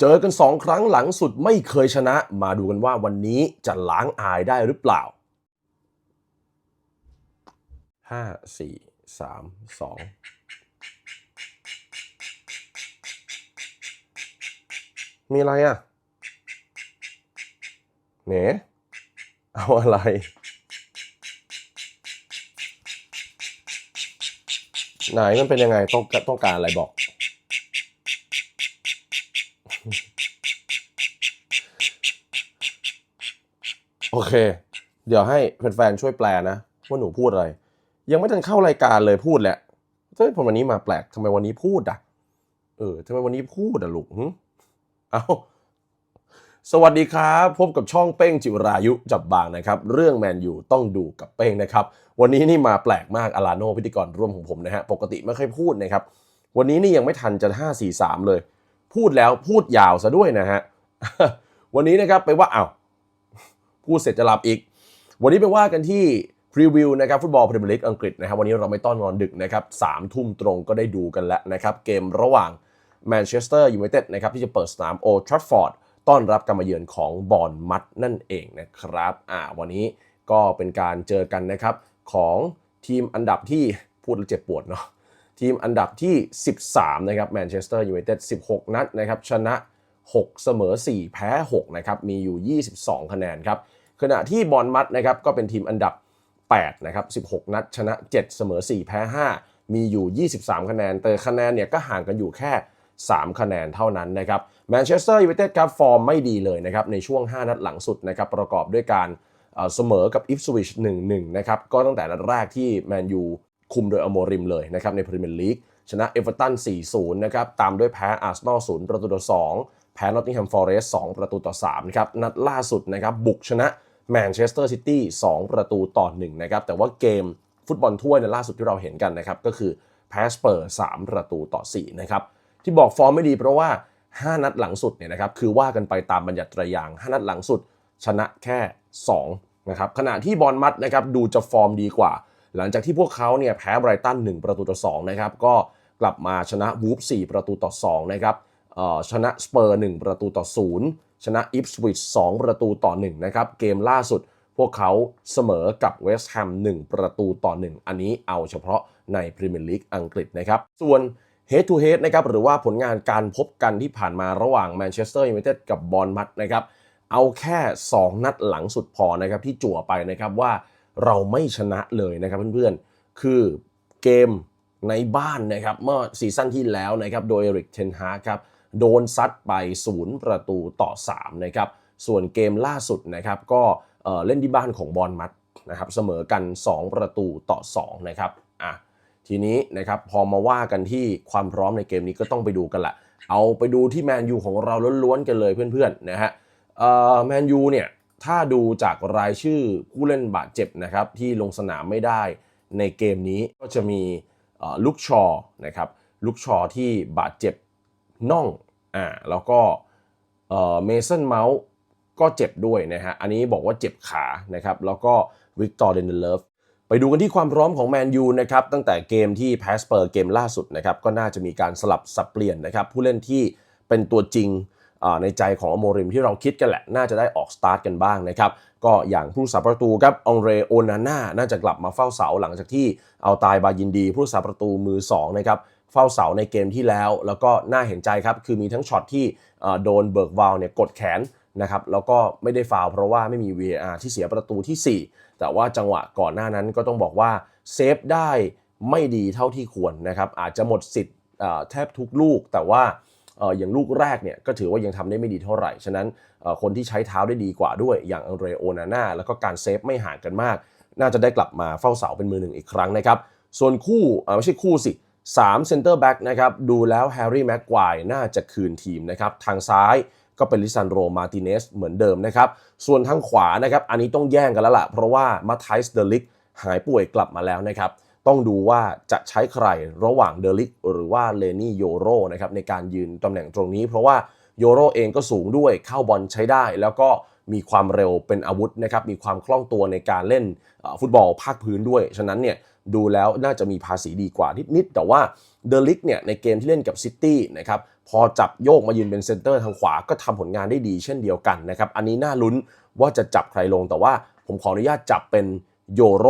เจอกันสองครั้งหลังสุดไม่เคยชนะ มาดูกันว่าวันนี้จะล้างอายได้หรือเปล่าห้าสี่สามสองมีอะไรอะเนเอาอะไร ไหนมันเป็นยังไงต้องต้องการอะไรบอก โอเค เดี๋ยวให้แฟนๆช่วยแปลนะ ว่าหนูพูดอะไร ยังไม่ทันเข้ารายการเลยพูดแหละเฮ้ยพอวันนี้มาแปลกทำไมวันนี้พูดอะ เออทำไมวันนี้พูดอะลูกเอาสวัสดีครับ พบกับช่องเป้งจิรายุจับบางนะครับ เรื่องแมนยูต้องดูกับเป้งนะครับ วันนี้นี่มาแปลกมากอาราโนพิธีกรร่วมของผมนะฮะ ปกติไม่เคยพูดนะครับ วันนี้นี่ยังไม่ทันจะ 5 4 3 เลย พูดแล้วพูดยาวซะด้วยนะฮะ วันนี้นะครับไปว่าอ้าวพูดเสร็จจะหลับอีก วันนี้ไปว่ากันที่พรีวิวนะครับฟุตบอลพรีเมียร์ลีกอังกฤษนะครับวันนี้เราไม่ต้อนนอนดึกนะครับสามทุ่มตรงก็ได้ดูกันแล้วนะครับ เกมระหว่างแมนเชสเตอร์ยูไนเต็ดนะครับที่จะเปิดสนามโอทรัฟฟอร์ดต้อนรับการมาเยือนของบอร์นมัดนั่นเองนะครับอ่าวันนี้ก็เป็นการเจอกันนะครับของทีมอันดับที่พูดแล้วเจ็บปวดเนาะ ทีมอันดับที่ 13 นะครับแมนเชสเตอร์ยูไนเต็ด 16 นัดนะครับชนะ 6 เสมอ 4 แพ้ 6 นะครับมีอยู่ 22 คะแนนครับขณะที่บอลมัดนะครับก็เป็นทีมอันดับ 8 นะครับ 16 นัดชนะ 7 เสมอ 4 แพ้ 5 มีอยู่ 23 คะแนน แต่คะแนนเนี่ยก็ห่างกันอยู่แค่ 3 คะแนนเท่านั้นนะครับแมนเชสเตอร์ยูไนเต็ดครับฟอร์มไม่ดีเลยนะครับในช่วง 5 นัดหลังสุดนะครับประกอบด้วยการเสมอกับอิฟสวิช1-1 นะครับก็ตั้งแต่นัดแรกที่แมนยู คุมโดยอโมริมเลยนะครับในพรีเมียร์ลีกชนะเอเวอร์ตัน 4-0 นะครับ ตามด้วยแพ้อาร์เซนอล 0 ประตูต่อ 2 แพ้นอตติงแฮมฟอเรสต์2ประตูต่อ 3 นะครับ นัดล่าสุดนะครับ บุกชนะแมนเชสเตอร์ซิตี้ 2 ประตูต่อ 1 นะครับ แต่ว่าเกมฟุตบอลถ้วยในล่าสุดที่เราเห็นกันนะครับ ก็คือแพ้สเปอร์ 3 ประตูต่อ 4 นะครับ ที่บอกฟอร์มไม่ดีเพราะว่า 5 นัดหลังสุดเนี่ยนะครับ คือว่ากันไปตามบัญญัติตรายาง 5 นัดหลังสุด ชนะแค่ 2 นะครับ ขณะที่บอลมัดนะครับ ดูจะฟอร์มดีกว่า หลังจากที่พวกเขาเนี่ยแพ้ไบรตัน 1 ประตูต่อ2นะครับก็กลับมาชนะวูฟ4ประตูต่อ2นะครับชนะสเปอร์ 1 ประตูต่อ 0 ชนะอิฟสวิช2ประตูต่อ1นะครับเกมล่าสุดพวกเขาเสมอกับเวสต์แฮม1 ประตูต่อ 1 อันนี้เอาเฉพาะในพรีเมียร์ลีกอังกฤษนะครับส่วน Head to Head นะครับหรือว่าผลงานการพบกันที่ผ่านมาระหว่างแมนเชสเตอร์ยูไนเต็ดกับบอลมัดนะครับเอาแค่ 2 นัดหลังสุดพอนะครับที่จั่วไปนะครับว่า เราไม่ชนะเลยนะครับเพื่อนๆ คือเกมในบ้านนะครับเมื่อซีซั่นที่แล้วนะครับโดยเอริกเทนฮาครับโดนซัดไป 0 ประตูต่อ3นะครับส่วนเกมล่าสุดนะครับก็เล่นที่บ้านของบอลมัดนะครับเสมอกัน 2 ประตูต่อ2นะครับอะทีนี้นะครับพอมาว่ากันที่ความพร้อมในเกมนี้ก็ต้องไปดูกันละ เอาไปดูที่แมนยูของเราล้วนๆกันเลยเพื่อนๆนะฮะแมนยูเนี่ย ถ้าดูจากรายชื่อผู้เล่นบาดเจ็บนะครับที่ลงสนามไม่ได้ในเกมนี้ก็จะมีลุกชอนะครับลุกชอที่บาดเจ็บน่องอ่าแล้วก็เมสันเมาส์ก็เจ็บด้วยนะฮะอันนี้บอกว่าเจ็บขานะครับแล้วก็วิกตอร์เดนเลฟไปดูกันที่ความพร้อมของแมนยูนะครับตั้งแต่เกมที่แพสเปอร์เกมล่าสุดนะครับก็น่าจะมีการสลับสับเปลี่ยนนะครับผู้เล่นที่เป็นตัวจริง ในใจของอโมริมที่เราคิดกันแหละ น่าจะได้ออกสตาร์ทกันบ้างนะครับ ก็อย่างผู้สาประตูครับองเรโอนาน่าน่าจะกลับมาเฝ้าเสาหลังจากที่เอาตายบายินดี ผู้สาประตูมือ2นะครับเฝ้าเสาในเกมที่แล้ว แล้วก็น่าเห็นใจครับ คือมีทั้งช็อตที่โดนเบิร์กวาลเนี่ยกดแขนนะครับแล้วก็ไม่ได้ฟาวเพราะว่าไม่มี VAR ที่เสียประตูที่ 4 แต่ว่าจังหวะก่อนหน้านั้นก็ต้องบอกว่าเซฟได้ไม่ดีเท่าที่ควรนะครับอาจจะหมดสิทธิ์แทบทุกลูกแต่ว่า อย่างลูกแรกเนี่ยก็ถือว่ายังทำได้ไม่ดีเท่าไหร่ ฉะนั้นคนที่ใช้เท้าได้ดีกว่าด้วย อย่างอังเดรโอนาน่าแล้วก็การเซฟไม่ห่างกันมาก น่าจะได้กลับมาเฝ้าเสาเป็นมือหนึ่งอีกครั้งนะครับ ส่วนคู่ไม่ใช่คู่สิ3เซนเตอร์แบ็กนะครับดูแล้วแฮร์รี่แม็กควายน่าจะคืนทีมนะครับทางซ้ายก็เป็นลิซันโรมาติเนสเหมือนเดิมนะครับ ส่วนทางขวานะครับ อันนี้ต้องแย่งกันแล้วล่ะ เพราะว่ามาไทส์เดลิกหายป่วยกลับมาแล้วนะครับ ต้องดูว่าจะใช้ใครระหว่างเดลิกหรือว่าเลนี่โยโรนะครับในการยืนตำแหน่งตรงนี้ เพราะว่าโยโรเองก็สูงด้วยเข้าบอลใช้ได้ แล้วก็มีความเร็วเป็นอาวุธนะครับมีความคล่องตัวในการเล่นฟุตบอลภาคพื้นด้วย ฉะนั้นเนี่ยดูแล้วน่าจะมีภาษีดีกว่านิดๆแต่ว่าเดลิกเนี่ยในเกมที่เล่นกับซิตี้นะครับพอจับโยกมายืนเป็นเซนเตอร์ทางขวาก็ทำผลงานได้ดีเช่นเดียวกันนะครับ อันนี้น่าลุ้นว่าจะจับใครลงแต่ว่าผมขออนุญาตจับเป็น โยโร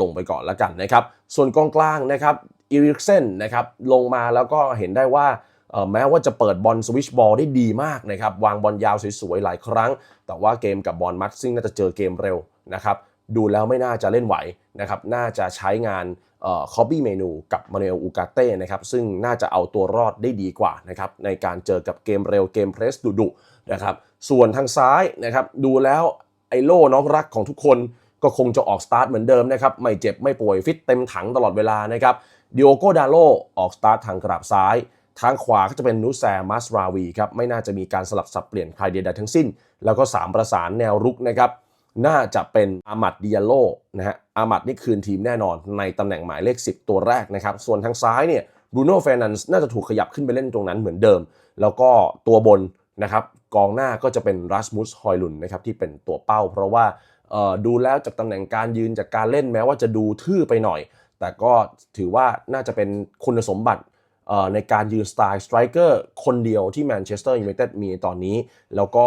ลงไปก่อนแล้วกันนะครับ ส่วนกองกลางนะครับอีริกเซนนะครับลงมาแล้วก็เห็นได้ว่าแม้ว่าจะเปิดบอลสวิชบอลได้ดีมากนะครับ วางบอลยาวสวยๆ หลายครั้ง แต่ว่าเกมกับบอลมักซิ่งน่าจะเจอเกมเร็วนะครับ ดูแล้วไม่น่าจะเล่นไหวนะครับ น่าจะใช้งานคอปปี้เมนูกับมาเนลอูกาเต้นะครับ ซึ่งน่าจะเอาตัวรอดได้ดีกว่านะครับในการเจอกับเกมเร็วเกมเพรสดุๆนะครับ ส่วนทางซ้ายนะครับดูแล้วไอโล่น้องรักของทุกคน ก็คงจะออกสตาร์ทเหมือนเดิมนะครับ ไม่เจ็บไม่ป่วยฟิตเต็มถังตลอดเวลานะครับดิโอโกดาโลออกสตาร์ททางกราบซ้ายทางขวาก็จะเป็นนูแซมัสราวีครับไม่น่าจะมีการสลับสับเปลี่ยนใครใดๆทั้งสิ้น แล้วก็ 3 ประสานแนวรุกนะครับน่าจะเป็นอามัดดิอาโลนะฮะอามัดนี่คืนทีมแน่นอนในตำแหน่งหมายเลข 10 ตัวแรกนะครับ ส่วนทางซ้ายเนี่ยบรูโน่เฟรนันส์น่าจะถูกขยับขึ้นไปเล่นตรงนั้นเหมือนเดิม แล้วก็ตัวบนนะครับกองหน้าก็จะเป็นรัสมุสฮอยลุนนะครับที่เป็นตัวเป้า เพราะว่า ดูแล้วจากตำแหน่งการยืนจากการเล่นแม้ว่าจะดูทื่อไปหน่อย แต่ก็ถือว่าน่าจะเป็นคุณสมบัติในการยืนสไตล์สไตรเกอร์คนเดียวที่แมนเชสเตอร์ยูไนเต็ดมีตอนนี้ แล้วก็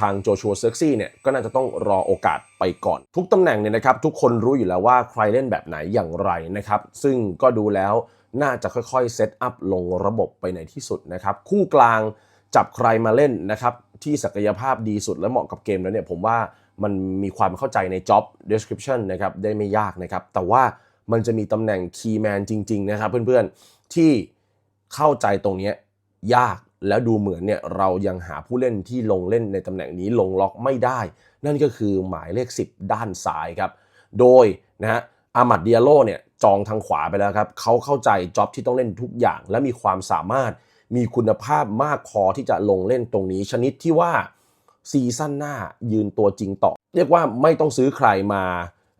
ทางโจชัวเซ็กซี่เนี่ยก็น่าจะต้องรอโอกาสไปก่อน ทุกตำแหน่งเนี่ยนะครับ ทุกคนรู้อยู่แล้วว่าใครเล่นแบบไหนอย่างไรนะครับ ซึ่งก็ดูแล้วน่าจะค่อยๆเซตอัพลงระบบไปในที่สุดนะครับ คู่กลางจับใครมาเล่นนะครับ ที่ศักยภาพดีสุดและเหมาะกับเกมแล้วเนี่ยผมว่า มันมีความเข้าใจใน job description นะครับได้ไม่ยากนะครับ แต่ว่ามันจะมีตำแหน่ง key man จริง ๆ นะครับเพื่อนๆ ที่เข้าใจตรงนี้ยยากแล้วดูเหมือนเนี่ยเรายังหาผู้เล่นที่ลงเล่นในตำแหน่งนี้ลงล็อกไม่ได้ นั่นก็คือหมายเลข 10 ด้านซ้ายครับ โดยนะฮะอามัดเดียโลเนี่ยจองทางขวาไปแล้วครับเขาเข้าใจจ็อบที่ต้องเล่นทุกอย่าง และมีความสามารถมีคุณภาพมากพอที่จะลงเล่นตรงนี้ชนิดที่ว่า ซีซั่นหน้ายืนตัวจริงต่อ เรียกว่าไม่ต้องซื้อใครมา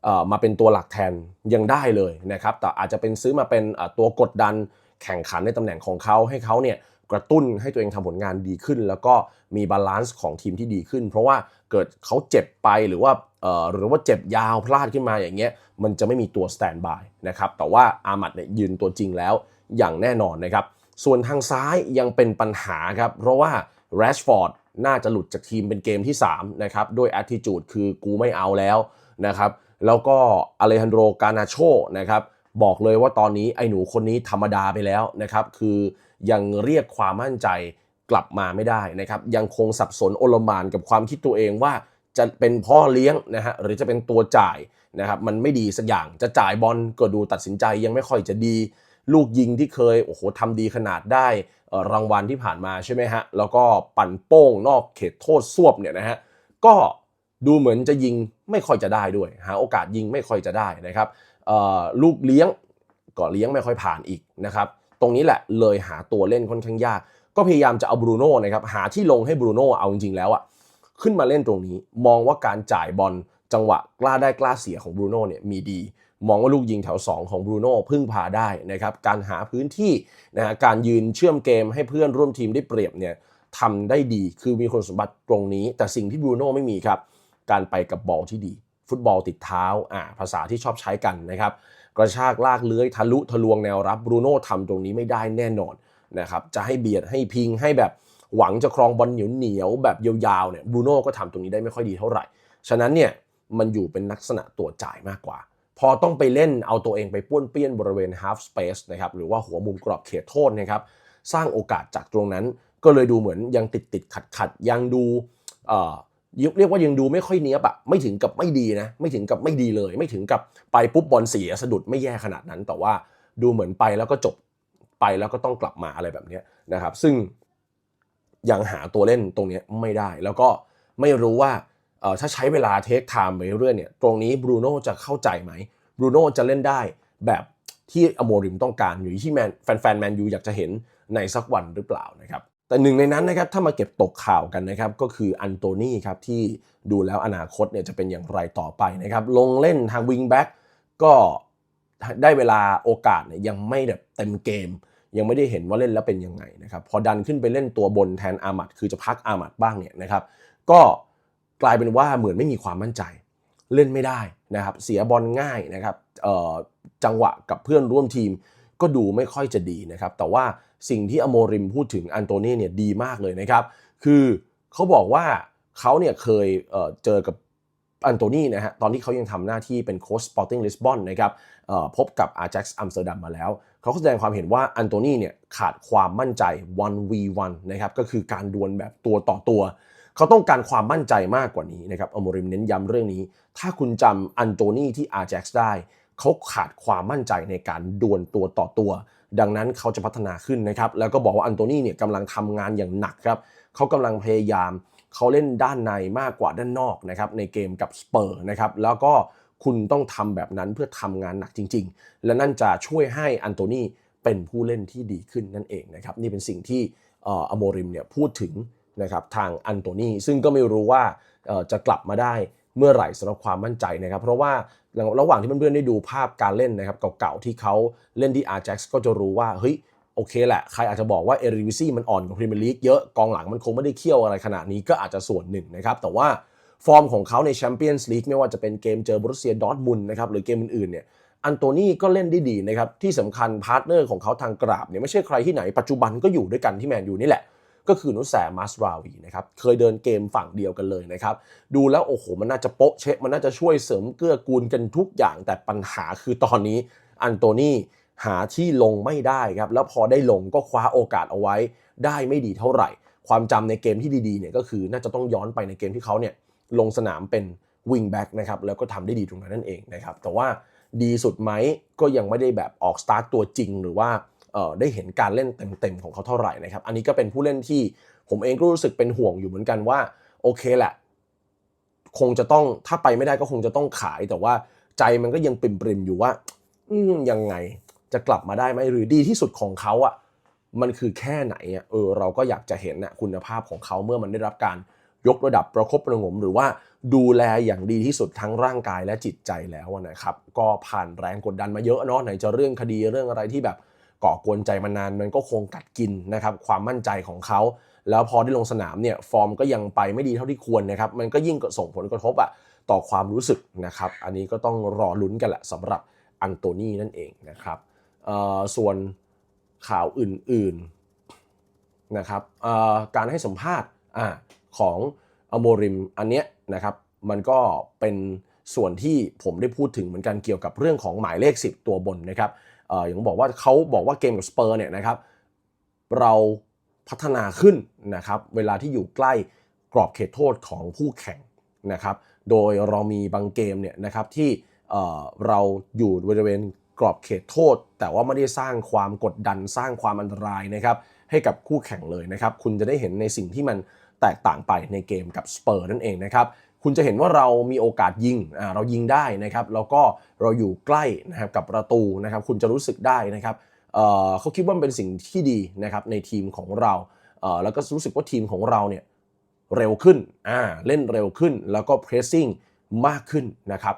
เอ่อมาเป็นตัวหลักแทนยังได้เลยนะครับ แต่อาจจะเป็นซื้อมาเป็นเอ่อตัวกดดันแข่งขันในตำแหน่งของเขาให้เขาเนี่ยกระตุ้นให้ตัวเองทำผลงานดีขึ้น แล้วก็มีบาลานซ์ของทีมที่ดีขึ้น เพราะว่าเกิดเขาเจ็บไปหรือว่าเอ่อหรือว่าเจ็บยาวพลาดขึ้นมาอย่างเงี้ยมันจะไม่มีตัวสแตนบายนะครับแต่ว่าอามัดเนี่ยยืนตัวจริงแล้วอย่างแน่นอนนะครับ ส่วนทางซ้ายยังเป็นปัญหาครับ เพราะว่าแรชฟอร์ด น่าจะหลุดจากทีมเป็นเกมที่3นะครับด้วย attitude คือกูไม่เอาแล้วนะครับแล้วก็อเลฮันโดกานาโชนะครับบอกเลยว่าตอนนี้ไอ้หนูคนนี้ธรรมดาไปแล้วนะครับคือยังเรียกความมั่นใจกลับมาไม่ได้นะครับยังคงสับสนโอลมานกับความคิดตัวเองว่าจะเป็นพ่อเลี้ยงนะฮะหรือจะเป็นตัวจ่ายนะครับมันไม่ดีสักอย่างจะจ่ายบอลก็ดูตัดสินใจยังไม่ค่อยจะดี ลูกยิงที่เคยโอ้โหทำดีขนาดได้รางวัลที่ผ่านมาใช่ไหมฮะ แล้วก็ปั่นโป้งนอกเขตโทษซวบเนี่ยนะฮะ ก็ดูเหมือนจะยิงไม่ค่อยจะได้ด้วย หาโอกาสยิงไม่ค่อยจะได้นะครับลูกเลี้ยงก็เลี้ยงไม่ค่อยผ่านอีกนะครับ ตรงนี้แหละเลยหาตัวเล่นค่อนข้างยาก ก็พยายามจะเอาบรูโน่นะครับหาที่ลงให้บรูโน่เอาจริงๆแล้วอะขึ้นมาเล่นตรงนี้มองว่าการจ่ายบอลจังหวะกล้าได้กล้าเสียของบรูโน่เนี่ยมีดี มองว่าลูกยิงแถว 2 ของบรูโน่พึ่งพาได้นะครับการหาพื้นที่นะฮะการยืนเชื่อมเกมให้เพื่อนร่วมทีมได้เปรียบเนี่ยทำได้ดีคือมีคุณสมบัติตรงนี้ แต่สิ่งที่บรูโน่ไม่มีครับ การไปกับบอลที่ดี ฟุตบอลติดเท้าอ่าภาษาที่ชอบใช้กันนะครับกระชากลากเลื้อยทะลุทะลวงแนวรับบรูโน่ทำตรงนี้ไม่ได้แน่นอนนะครับจะให้เบียดให้พิงให้แบบหวังจะครองบอลเหนียวเหนียวแบบยาวๆเนี่ยบรูโน่ก็ทำตรงนี้ได้ไม่ค่อยดีเท่าไหร่ ฉะนั้นเนี่ยมันอยู่เป็นลักษณะตัวจ่ายมากกว่า พอต้องไปเล่นเอาตัวเองไปป้วนเปี้ยนบริเวณ half space นะครับหรือว่าหัวมุมกรอบเขตโทษนะครับสร้างโอกาสจากตรงนั้น ก็เลยดูเหมือนยังติดติดขัดขัดยังดูเอ่อเรียกว่ายังดูไม่ค่อยเนี้ยบอะไม่ถึงกับไม่ดีนะไม่ถึงกับไม่ดีเลย ไม่ถึงกับไปปุ๊บบอลเสียสะดุดไม่แย่ขนาดนั้น แต่ว่าดูเหมือนไปแล้วก็จบไปแล้วก็ต้องกลับมาอะไรแบบนี้นะครับ ซึ่งยังหาตัวเล่นตรงนี้ไม่ได้ แล้วก็ไม่รู้ว่า ถ้าใช้เวลาเทคไทม์ไปเรื่อยๆเนี่ยตรงนี้บรูโน่จะเข้าใจไหมบรูโน่จะเล่นได้แบบที่อโมริมต้องการอยู่ที่แมนแฟนๆแมนยูอยากจะเห็นในสักวันหรือเปล่านะครับแต่หนึ่งในนั้นนะครับถ้ามาเก็บตกข่าวกันนะครับก็คืออันโตนี่ครับที่ดูแล้วอนาคตเนี่ยจะเป็นอย่างไรต่อไปนะครับลงเล่นทางวิงแบ็กก็ได้เวลาโอกาสเนี่ยยังไม่แบบเต็มเกม ยังไม่ได้เห็นว่าเล่นแล้วเป็นยังไงนะครับพอดันขึ้นไปเล่นตัวบนแทนอามัดคือจะพักอามัดบ้างเนี่ยนะครับก็ กลายเป็นว่าเหมือนไม่มีความมั่นใจเล่นไม่ได้นะครับ เสียบอลง่ายนะครับจังหวะกับเพื่อนร่วมทีมก็ดูไม่ค่อยจะดีนะครับ แต่ว่าสิ่งที่อโมริมพูดถึงอันโตนีเนี่ยดีมากเลยนะครับ คือเขาบอกว่าเขาเนี่ยเคยเเจอกับอันโตนีนะฮะตอนที่เขายังทำหน้าที่เป็นโค้ชสปอร์ติ้งลิสบอนนะครับพบกับอา j จ็กซ์อัมสเตอร์ดัมมาแล้ว เขาแสดงความเห็นว่าอันโตนีเนี่ยขาดความมั่นใจ 1v1 นะครับก็คือการดวลแบบตัวต่อตัว เขาต้องการความมั่นใจมากกว่านี้นะครับอโมริมเน้นย้ำเรื่องนี้ ถ้าคุณจำอันโตนีที่อา j จ็กซ์ได้เขาขาดความมั่นใจในการดวลตัวต่อตัว ดังนั้นเขาจะพัฒนาขึ้นนะครับแล้วก็บอกว่าอันโตนีเนี่ยกำลังทำงานอย่างหนักครับเขากำลังพยายามเขาเล่นด้านในมากกว่าด้านนอกนะครับในเกมกับสเปอร์นะครับแล้วก็คุณต้องทำแบบนั้นเพื่อทำงานหนักจริง ๆ และนั่นจะช่วยให้อันโตนีเป็นผู้เล่นที่ดีขึ้นนั่นเองนะครับนี่เป็นสิ่งที่อโมริมเนี่ยพูดถึง นะครับทางอันโตนีซึ่งก็ไม่รู้ว่าจะกลับมาได้เมื่อไหร่สำหรับความมั่นใจนะครับ เพราะว่าระหว่างที่เพื่อนๆได้ดูภาพการเล่นนะครับเก่าๆที่เขาเล่นที่อาร์จ็กก็จะรู้ว่าเฮ้ยโอเคแหละ ใครอาจจะบอกว่าเอริวิซี่มันอ่อนกว่าพรีเมียร์ลีกเยอะกองหลังมันคงไม่ได้เคี่ยวอะไรขนาดนี้ก็อาจจะส่วนหนึ่งนะครับ แต่ว่าฟอร์มของเขาในแชมเปี้ยนส์ลีกไม่ว่าจะเป็นเกมเจอบรุเซียดอทมุนนะครับหรือเกมอื่นๆเนี่ยอันโตนี่ก็เล่นได้ดีนะครับที่สำคัญพาร์ทเนอร์ของเขาทางกราบเนี่ยไม่ใช่ใครที่ไหนปัจจุบันก็อยู่ด้วยกันที่แมนยูนี่แหละ ก็คือนุสแสมาสราวีนะครับเคยเดินเกมฝั่งเดียวกันเลยนะครับดูแล้วโอ้โหมันน่าจะโป๊ะเชะมันน่าจะช่วยเสริมเกื้อกูลกันทุกอย่าง แต่ปัญหาคือตอนนี้อันโตนี่หาที่ลงไม่ได้ครับแล้วพอได้ลงก็คว้าโอกาสเอาไว้ได้ไม่ดีเท่าไหร่ ความจำในเกมที่ดีๆเนี่ยก็คือน่าจะต้องย้อนไปในเกมที่เขาเนี่ยลงสนามเป็นวิงแบ็กนะครับแล้วก็ทำได้ดีตรงนั้นนั่นเองนะครับแต่ว่าดีสุดไหมก็ยังไม่ได้แบบออกสตาร์ตตัวจริงหรือว่า ได้เห็นการเล่นเต็มๆของเขาเท่าไหร่นะครับ อันนี้ก็เป็นผู้เล่นที่ผมเองก็รู้สึกเป็นห่วงอยู่เหมือนกันว่าโอเคแหละ คงจะต้องถ้าไปไม่ได้ก็คงจะต้องขาย แต่ว่าใจมันก็ยังปริมๆอยู่ว่า อืยังไงจะกลับมาได้ไหมหรือดีที่สุดของเขาอะ่ะมันคือแค่ไหนอะเออเราก็อยากจะเห็นนะคุณภาพของเขาเมื่อมันได้รับการยกระดับประคบประงม หรือว่าดูแลอย่างดีที่สุดทั้งร่างกายและจิตใจแล้วนะครับ ก็ผ่านแรงกดดันมาเยอะเนาะไหนจะเรื่องคดีเรื่องอะไรที่แบบ ก่อกวนใจมานานมันก็คงกัดกินนะครับความมั่นใจของเขา แล้วพอได้ลงสนามเนี่ยฟอร์มก็ยังไปไม่ดีเท่าที่ควรนะครับมันก็ยิ่งส่งผลกระทบอะต่อความรู้สึกนะครับอันนี้ก็ต้องรอลุ้นกันแหละสำหรับอันโตนีนั่นเองนะครับส่วนข่าวอื่นๆนะครับการให้สัมภาษณ์ของอโมริมอันเนี้ยนะครับมันก็เป็นส่วนที่ผมได้พูดถึงเหมือนกันเกี่ยวกับเรื่องของหมายเลข 10 ตัวบนนะครับ อย่างบอกว่าเขาบอกว่าเกมกับสเปอร์เนี่ยนะครับเราพัฒนาขึ้นนะครับเวลาที่อยู่ใกล้กรอบเขตโทษของผู้แข่งนะครับโดยเรามีบางเกมเนี่ยนะครับที่เราอยู่บริเวณกรอบเขตโทษ แต่ว่าไม่ได้สร้างความกดดันสร้างความอันตรายนะครับให้กับคู่แข่งเลยนะครับ คุณจะได้เห็นในสิ่งที่มันแตกต่างไปในเกมกับสเปอร์นั่นเองนะครับ คุณจะเห็นว่าเรามีโอกาสยิงเรายิงได้นะครับ แล้วก็เราอยู่ใกล้นะครับกับประตูนะครับ คุณจะรู้สึกได้นะครับเขาคิดว่าเป็นสิ่งที่ดีนะครับในทีมของเรา แล้วก็รู้สึกว่าทีมของเราเนี่ยเร็วขึ้นเล่นเร็วขึ้น แล้วก็เพรสซิ่งมากขึ้นนะครับ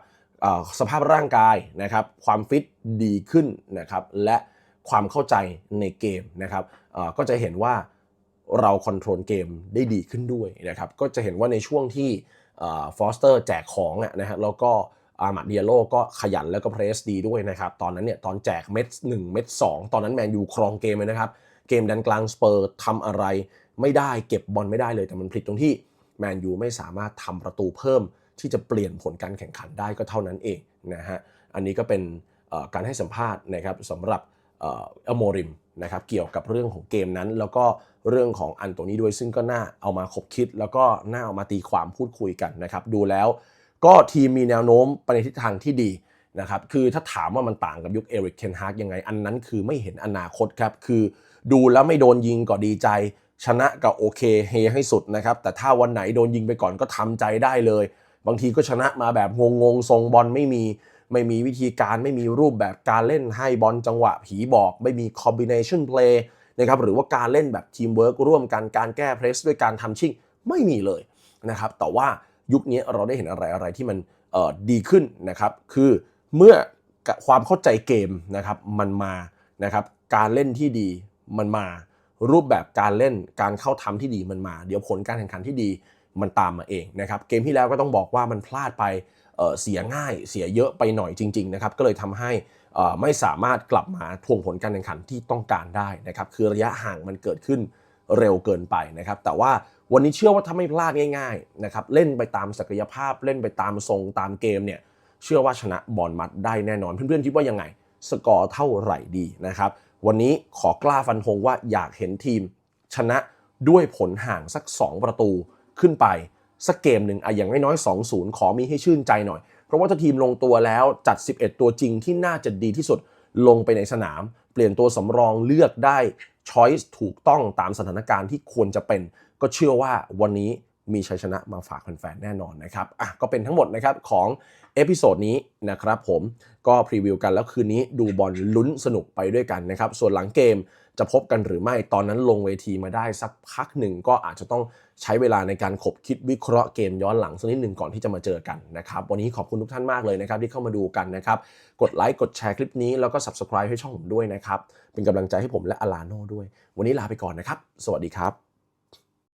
สภาพร่างกายนะครับ ความฟิตดีขึ้นนะครับ และความเข้าใจในเกมนะครับก็จะเห็นว่าเราคอนโทรลเกมได้ดีขึ้นด้วยนะครับ ก็จะเห็นว่าในช่วงที่ ฟอสเตอร์แจกของนะฮะแล้วก็อาร์มาเดียโลก็ขยันแล้วก็เพรสดีด้วยนะครับตอนนั้นเนี่ยตอนแจกเม็ดหนึ่งเม็ดสองตอนนั้นแมนยูครองเกมเลยนะครับเกมดันกลางสเปอร์ทำอะไรไม่ได้เก็บบอลไม่ได้เลยแต่มันผิดตรงที่แมนยูไม่สามารถทำประตูเพิ่มที่จะเปลี่ยนผลการแข่งขันได้ก็เท่านั้นเองนะฮะอันนี้ก็เป็นการให้สัมภาษณ์นะครับสำหรับอโมริม นะครับเกี่ยวกับเรื่องของเกมนั้น แล้วก็เรื่องของอันโตนี้ด้วยซึ่งก็น่าเอามาคบคิด แล้วก็น่าเอามาตีความพูดคุยกันนะครับดูแล้ว ก็ทีมมีแนวโน้มไปในทิศทางที่ดีนะครับคือถ้าถามว่ามันต่างกับยุคเอริกเทนฮากยังไง อันนั้นคือไม่เห็นอนาคตครับคือดูแล้วไม่โดนยิงก็ดีใจ ชนะก็โอเคเฮให้สุดนะครับแต่ถ้าวันไหนโดนยิงไปก่อนก็ทำใจได้เลย บางทีก็ชนะมาแบบงงๆทรงบอลไม่มี ไม่มีวิธีการไม่มีรูปแบบการเล่นให้บอลจังหวะผีบอก ไม่มีคอมบิเนชันเพลย์นะครับหรือว่าการเล่นแบบทีมเวิร์กร่วมกันการแก้เพรสด้วยการทำชิ่งไม่มีเลยนะครับแต่ว่ายุคนี้เราได้เห็นอะไรอะไรที่มันดีขึ้นนะครับคือเมื่อความเข้าใจเกมนะครับมันมานะครับการเล่นที่ดีมันมา รูปแบบการเล่นการเข้าทำที่ดีมันมา เดี๋ยวผลการแข่งขันที่ดีมันตามมาเองนะครับเกมที่แล้วก็ต้องบอกว่ามันพลาดไป เสียง่ายเสียเยอะไปหน่อยจริงๆนะครับก็เลยทำให้ไม่สามารถกลับมาทวงผลการแข่งขันที่ต้องการได้นะครับคือระยะห่างมันเกิดขึ้นเร็วเกินไปนะครับแต่ว่าวันนี้เชื่อว่าถ้าไม่พลาดง่ายๆนะครับเล่นไปตามศักยภาพเล่นไปตามทรงตามเกมเนี่ยเชื่อว่าชนะบอลมัดได้แน่นอนเพื่อนๆคิดว่ายังไงสกอร์เท่าไหร่ดีนะครับวันนี้ขอกล้าฟันธงว่าอยากเห็นทีมชนะด้วยผลห่างสัก 2 ประตูขึ้นไป สักเกมหนึ่งอะอย่างน้อยๆ2-0 ขอมีให้ชื่นใจหน่อย เพราะว่าถ้าทีมลงตัวแล้วจัด 11 ตัวจริงที่น่าจะดีที่สุดลงไปในสนาม เปลี่ยนตัวสำรองเลือกได้ช้อยส์ถูกต้องตามสถานการณ์ที่ควรจะเป็น ก็เชื่อว่าวันนี้ มีชัยชนะมาฝากแฟนๆแน่นอนนะครับอะก็เป็นทั้งหมดนะครับของเอพิโซดนี้นะครับผมก็พรีวิวกันแล้วคืนนี้ดูบอลลุ้นสนุกไปด้วยกันนะครับส่วนหลังเกมจะพบกันหรือไม่ตอนนั้นลงเวทีมาได้สักพักหนึ่งก็อาจจะต้องใช้เวลาในการขบคิดวิเคราะห์เกมย้อนหลังสักนิดหนึ่งก่อนที่จะมาเจอกันนะครับวันนี้ขอบคุณทุกท่านมากเลยนะครับที่เข้ามาดูกันนะครับกดไลค์กดแชร์คลิปนี้แล้วก็ subscribe ให้ช่องผมด้วยนะครับเป็นกำลังใจให้ผมและอลาโน่ด้วย วันนี้ลาไปก่อนนะครับ สวัสดีครับ